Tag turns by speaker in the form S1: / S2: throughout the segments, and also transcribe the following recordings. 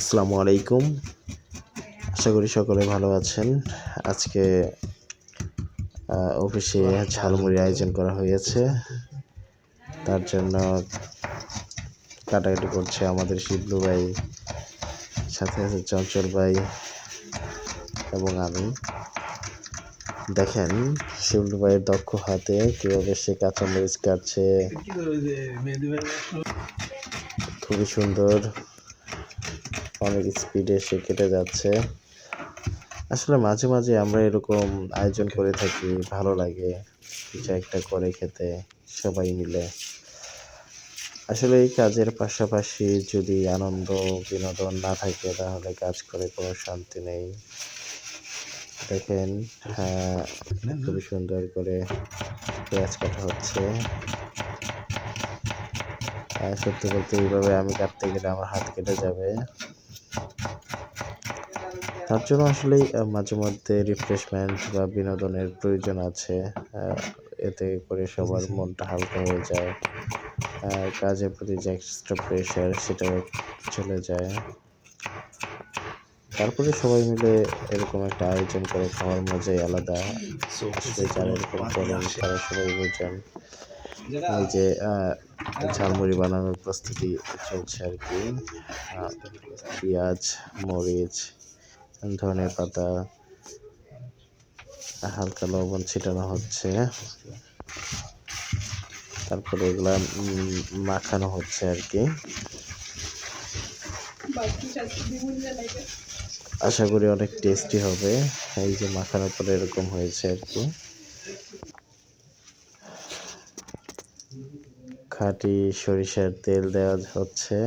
S1: আসসালামু আলাইকুম। আশা করি সকলে ভালো আছেন। আজকে অফিসে ঝালমুড়ি আয়োজন করা হয়েছে। তার জন্য কাটাকাটি করছে আমাদের শিবলু ভাই সাথে আছে চঞ্চল ভাই এবং আমি। দেখেন শিবলু ভাইয়ের দক্ষ হাতে কীভাবে সে কাঁচামরিচ কাটছে। খুবই সুন্দর। অনেক স্পিডে সে কেটে যাচ্ছে। আসলে মাঝে মাঝে আমরা এরকম আয়োজন করে থাকি, ভালো লাগে কিছু একটা করে খেতে সবাই মিলে। আসলে এই কাজের পাশাপাশি যদি আনন্দ, বিনোদন না থাকে তাহলে কাজ করে কোনো শান্তি নেই। দেখেন হ্যাঁ খুবই সুন্দর করে পেঁয়াজ কাটা হচ্ছে। সত্যি বলতে এইভাবে আমি কাটতে গেলে আমার হাত কেটে যাবে। তার জন্য আসলে মাঝে মধ্যে রিফ্রেশমেন্ট বা বিনোদনের প্রয়োজন আছে এতে করে সবার মনটা হালকা হয়ে যায় কাজের প্রতি যে এক্সট্রা প্রেশার সেটাও চলে যায়। তারপরে সবাই মিলে এরকম একটা আয়োজন করে খাওয়ার মজাই আলাদা। যারা এরকম করেন তারা সবাই বোঝেন। এই যে ঝালমুড়ি বানানোর প্রস্তুতি চলছে আর কি। পেঁয়াজ, মরিচ ধনে পাতা, হালকা লবণ ছিটানো হচ্ছে। তারপরে এগুলা মাখানো হচ্ছে আর কি। আশা করি অনেক টেস্টি হবে। এই যে মাখানোর পরে এরকম হয়েছে আর কি। খাঁটি সরিষার তেল দেওয়া হচ্ছে।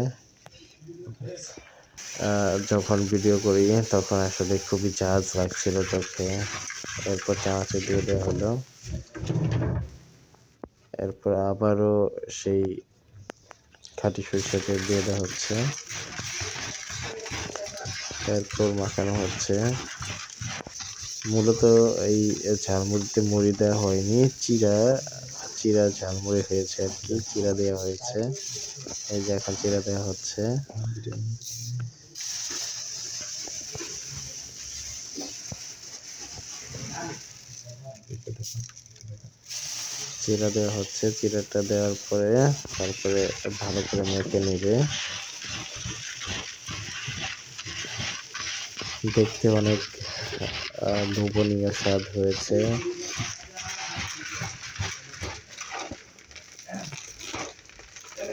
S1: যখন ভিডিও করি, তখন আসলে খুবই জাহাজ লাগছিল চোখে। এরপর চামচে দিয়ে দেওয়া হলো। এরপর আবারও সেই খাঁটি সরিষার তেল দিয়ে দেওয়া হচ্ছে। এরপর মাখানো হচ্ছে। মূলত এই ঝালমুড়িতে মুড়ি দেওয়া হয়নি, চিরা চিরা ঝালমুড়ি হয়েছে আর কি, চিরা দেওয়া হয়েছে। এই যে এখন চিরা দেওয়া হচ্ছে। চিরা দেওয়া হচ্ছে, চিরাটা দেওয়ার পরে তারপরে ভালো করে মেখে নেবে। দেখতে অনেক লোভনীয় স্বাদ হয়েছে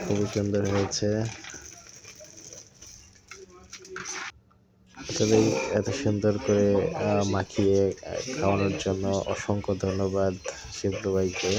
S1: খুবই সুন্দর হয়েছে। এত সুন্দর করে মাখিয়ে খাওয়ানোর জন্য অসংখ্য ধন্যবাদ শিবলু ভাইকে।